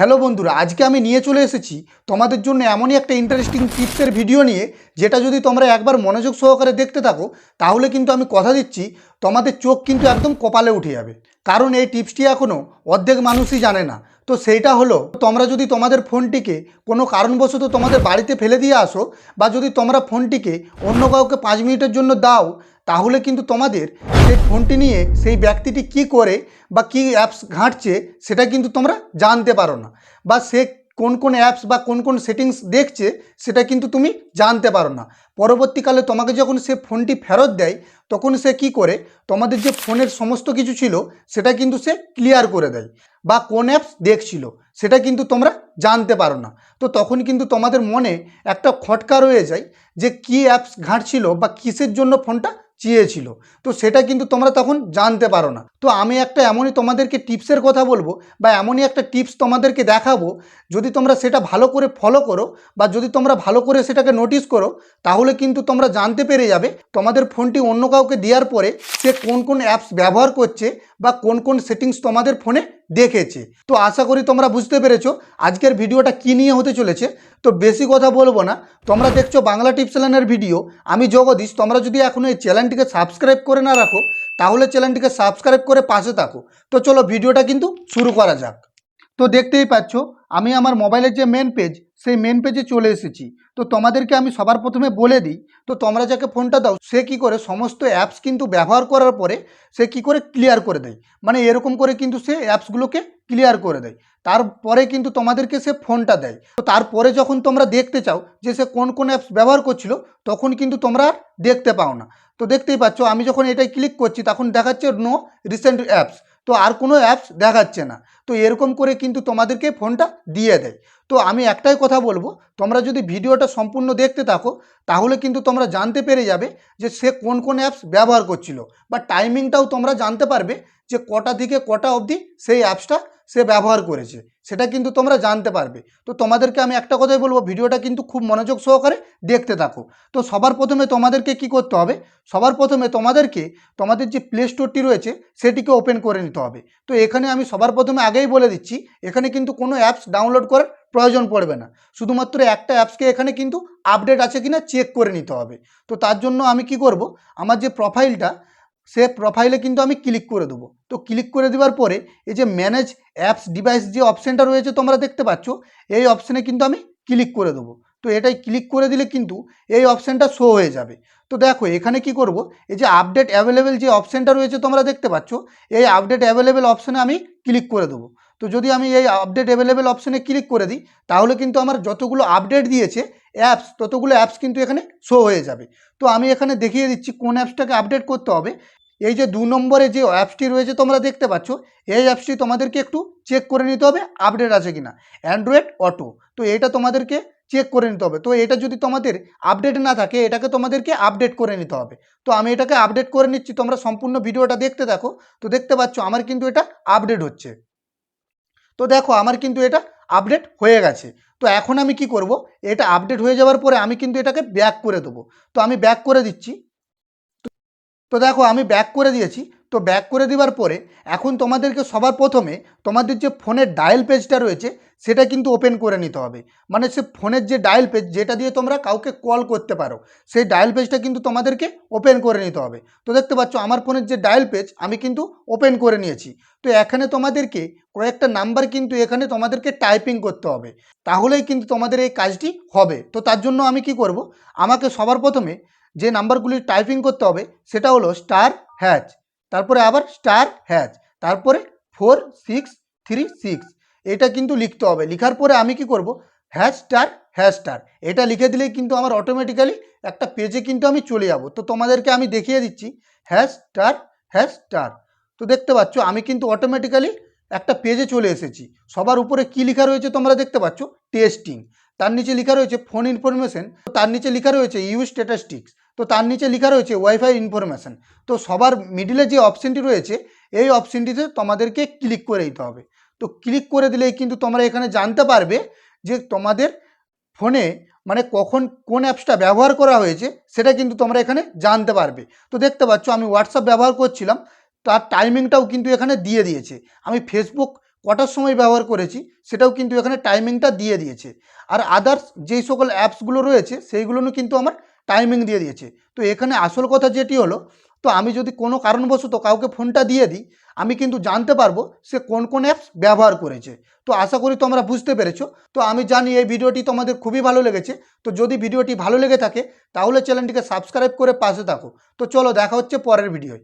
Hello বন্ধুরা, আজকে আমি নিয়ে চলে এসেছি তোমাদের জন্য এমনই একটা ইন্টারেস্টিং টিপসের ভিডিও নিয়ে, যেটা যদি তোমরা একবার মনোযোগ সহকারে দেখতে থাকো, তাহলে কিন্তু আমি কথা দিচ্ছি, তোমাদের চোখ কিন্তু একদম কপালে উঠে যাবে। কারণ এই টিপসটি এখনও অর্ধেক মানুষই জানে না। তো সেইটা হলো, তোমরা যদি তোমাদের ফোনটিকে কোনো কারণবশত তোমাদের বাড়িতে ফেলে দিয়ে আসো, বা যদি তোমরা ফোনটিকে অন্য কাউকে পাঁচ মিনিটের জন্য দাও, তাহলে কিন্তু তোমাদের সেই ফোনটি নিয়ে সেই ব্যক্তিটি কি করে বা কি অ্যাপস ঘাঁটছে, সেটা কিন্তু তোমরা জানতে পারো না। বা সে কোন কোন অ্যাপস বা কোন কোন সেটিংস দেখছে, সেটা কিন্তু তুমি জানতে পারো না। পরবর্তীকালে তোমাকে যখন সে ফোনটি ফেরত দেয়, তখন সে কি করে? তোমাদের যে ফোনের সমস্ত কিছু ছিল, সেটা কিন্তু সে ক্লিয়ার করে দেয়। বা কোন অ্যাপস দেখছিল, সেটা কিন্তু তোমরা জানতে পারো না। তো তখন কিন্তু তোমাদের মনে একটা খটকা রয়ে যায় যে কি অ্যাপস ঘাঁটছিল বা কিসের জন্য ফোনটা চেয়েছিল। তো সেটা কিন্তু তোমরা তখন জানতে পারো না। তো আমি একটা এমনই তোমাদেরকে টিপসের কথা বলব বা এমনই একটা টিপস তোমাদেরকে দেখাবো, যদি তোমরা সেটা ভালো করে ফলো করো বা যদি তোমরা ভালো করে সেটাকে নোটিস করো, তাহলে কিন্তু তোমরা জানতে পেরে যাবে তোমাদের ফোনটি অন্য কাউকে দেওয়ার পরে সে কোন কোন অ্যাপস ব্যবহার করছে বা কোন কোন সেটিংস তোমাদের ফোনে দেখেছে। তো আশা করি তোমরা বুঝতে পেরেছ আজকের ভিডিওটা কী নিয়ে হতে চলেছে। তো বেশি কথা বলব না। তোমরা দেখছ বাংলা টিপস চ্যানেলের ভিডিও। আমি জগদীশ, তোমরা যদি এখন এই চ্যানেলটিকে সাবস্ক্রাইব করে না রাখো, তাহলে চ্যানেলটিকে সাবস্ক্রাইব করে পাশে থাকো। তো চলো ভিডিওটা কিন্তু শুরু করা যাক। তো দেখতেই পাচ্ছ, আমি আমার মোবাইলের যে মেন পেজ সেই মেন পেজে চলে এসেছি। তো তোমাদেরকে আমি সবার প্রথমে বলে দিই, তো তোমরা যাকে ফোনটা দাও, সে কি করে সমস্ত অ্যাপস কিন্তু ব্যবহার করার পরে সে কি করে ক্লিয়ার করে দেয়। মানে এরকম করে কিন্তু সে অ্যাপসগুলোকে ক্লিয়ার করে দেয়। তারপরে কিন্তু তোমাদেরকে সে ফোনটা দেয়। তো তারপরে যখন তোমরা দেখতে চাও যে সে কোন কোন অ্যাপস ব্যবহার করছিল, তখন কিন্তু তোমরা দেখতে পাও না। তো দেখতেই পাচ্ছ, আমি যখন এটাই ক্লিক করছি, তখন দেখাচ্ছে নো রিসেন্ট অ্যাপস তো আর কোনো অ্যাপস দেখাচ্ছে না। তো এরকম করে কিন্তু তোমাদেরকে ফোনটা দিয়ে দেয়। তো আমি একটাই কথা বলব, তোমরা যদি ভিডিওটা সম্পূর্ণ দেখতে থাকো, তাহলে কিন্তু তোমরা জানতে পেরে যাবে যে সে কোন কোন অ্যাপস ব্যবহার করছিল। বা টাইমিংটাও তোমরা জানতে পারবে যে কটা থেকে কটা অবধি সেই অ্যাপসটা সে ব্যবহার করেছে। সেটা কিন্তু তোমরা জানতে পারবে। তো তোমাদেরকে আমি একটা কথাই বলব, ভিডিওটা কিন্তু খুব মনোযোগ সহকারে দেখতে থাকো। তো সবার প্রথমে তোমাদেরকে কি করতে হবে? সবার প্রথমে তোমাদেরকে, তোমাদের যে প্লে স্টোরটি রয়েছে, সেটিকে ওপেন করে নিতে হবে। তো এখানে আমি সবার প্রথমে আগেই বলে দিচ্ছি, এখানে কিন্তু কোনো অ্যাপস ডাউনলোড করার প্রয়োজন পড়বে না। শুধুমাত্র একটা অ্যাপসকে এখানে কিন্তু আপডেট আছে কিনা চেক করে নিতে হবে। তো তার জন্য আমি কি করব? আমার যে প্রোফাইলটা সে প্রোফাইলে কিন্তু আমি ক্লিক করে দেবো। তো ক্লিক করে দেওয়ার পরে এই যে ম্যানেজ অ্যাপস ডিভাইস যে অপশানটা রয়েছে তোমরা দেখতে পাচ্ছ, এই অপশানে কিন্তু আমি ক্লিক করে দেবো। তো এটাই ক্লিক করে দিলে কিন্তু এই অপশানটা শো হয়ে যাবে। তো দেখো, এখানে কি করব? এই যে আপডেট অ্যাভেলেবেল যে অপশানটা রয়েছে তোমরা দেখতে পাচ্ছ, এই আপডেট অ্যাভেলেবেল অপশানে আমি ক্লিক করে দেবো। তো যদি আমি এই আপডেট অ্যাভেলেবেল অপশানে ক্লিক করে দিই, তাহলে কিন্তু আমার যতগুলো আপডেট দিয়েছে অ্যাপস ততগুলো অ্যাপস কিন্তু এখানে শো হয়ে যাবে। তো আমি এখানে দেখিয়ে দিচ্ছি কোন অ্যাপসটাকে আপডেট করতে হবে। এই যে দু নম্বরে যে অ্যাপসটি রয়েছে তোমরা দেখতে পাচ্ছ, এই অ্যাপসটি তোমাদেরকে একটু চেক করে নিতে হবে আপডেট আছে কিনা। অ্যান্ড্রয়েড অটো তো এটা তোমাদেরকে চেক করে নিতে হবে। তো এটা যদি তোমাদের আপডেট না থাকে, এটাকে তোমাদেরকে আপডেট করে নিতে হবে। তো আমি এটাকে আপডেট করে নিচ্ছি, তোমরা সম্পূর্ণ ভিডিওটা দেখতে দেখো। তো দেখতে পাচ্ছ, আমার কিন্তু এটা আপডেট হচ্ছে। তো দেখো, আমার কিন্তু এটা আপডেট হয়ে গেছে। তো এখন আমি কি করব, এটা আপডেট হয়ে যাওয়ার পরে আমি কিন্তু এটাকে ব্যাক করে দেবো। তো আমি ব্যাক করে দিচ্ছি। তো দেখো, আমি ব্যাক করে দিয়েছি। তো ব্যাক করে দেওয়ার পরে এখন তোমাদেরকে সবার প্রথমে তোমাদের যে ফোনের ডায়াল পেজটা রয়েছে, সেটা কিন্তু ওপেন করে নিতে হবে। মানে সে ফোনের যে ডায়াল পেজ যেটা দিয়ে তোমরা কাউকে কল করতে পারো, সেই ডায়াল পেজটা কিন্তু তোমাদেরকে ওপেন করে নিতে হবে। তো দেখতে পাচ্ছ, আমার ফোনের যে ডায়াল পেজ আমি কিন্তু ওপেন করে নিয়েছি। তো এখানে তোমাদেরকে কয়েকটা নাম্বার কিন্তু এখানে তোমাদেরকে টাইপিং করতে হবে। তাহলেই কিন্তু তোমাদের এই কাজটি হবে। তো তার জন্য আমি কি করব? আমাকে সবার প্রথমে যে নাম্বারগুলি টাইপিং করতে হবে, সেটা হলো স্টার হ্যাচ তারপরে আবার স্টার হ্যাচ তারপরে ফোর সিক্স থ্রি সিক্স এটা কিন্তু লিখতে হবে। লিখার পরে আমি কি করব? হ্যাশ স্টার হ্যাশ স্টার এটা লিখে দিলেই কিন্তু আমার অটোমেটিক্যালি একটা পেজে কিন্তু আমি চলে যাব। তো তোমাদেরকে আমি দেখিয়ে দিচ্ছি হ্যাশ স্টার হ্যাশ স্টার তো দেখতে পাচ্ছ আমি কিন্তু অটোমেটিক্যালি একটা পেজে চলে এসেছি। সবার উপরে কি লেখা রয়েছে তোমরা দেখতে পাচ্ছ? টেস্টিং তার নিচে লেখা রয়েছে ফোন ইনফরমেশন তার নিচে লেখা রয়েছে ইউ স্ট্যাটাস্টিক্স তো তার নিচে লেখা রয়েছে ওয়াইফাই ইনফরমেশন তো সবার মিডিলে যে অপশানটি রয়েছে, এই অপশানটিতে তোমাদেরকে ক্লিক করে দিতে হবে। তো ক্লিক করে দিলেই কিন্তু তোমরা এখানে জানতে পারবে যে তোমাদের ফোনে মানে কখন কোন অ্যাপসটা ব্যবহার করা হয়েছে, সেটা কিন্তু তোমরা এখানে জানতে পারবে। তো দেখতে পাচ্ছ, আমি হোয়াটসঅ্যাপ ব্যবহার করছিলাম, তার টাইমিংটাও কিন্তু এখানে দিয়ে দিয়েছে। আমি ফেসবুক কটার সময় ব্যবহার করেছি, সেটাও কিন্তু এখানে টাইমিংটা দিয়ে দিয়েছে। আর আদার্স যেই সকল অ্যাপসগুলো রয়েছে সেইগুলো কিন্তু আমার টাইমিং দিয়ে দিয়েছে। তো এখানে আসল কথা যেটি হলো, তো আমি যদি কোনো কারণবশত কাউকে ফোনটা দিয়ে দিই, আমি কিন্তু জানতে পারব সে কোন কোন অ্যাপস ব্যবহার করেছে। তো আশা করি তোমরা বুঝতে পেরেছ। তো আমি জানি এই ভিডিওটি তোমাদের খুবই ভালো লেগেছে। তো যদি ভিডিওটি ভালো লেগে থাকে, তাহলে চ্যানেলটিকে সাবস্ক্রাইব করে পাশে থাকো। তো চলো দেখা হচ্ছে পরের ভিডিওয়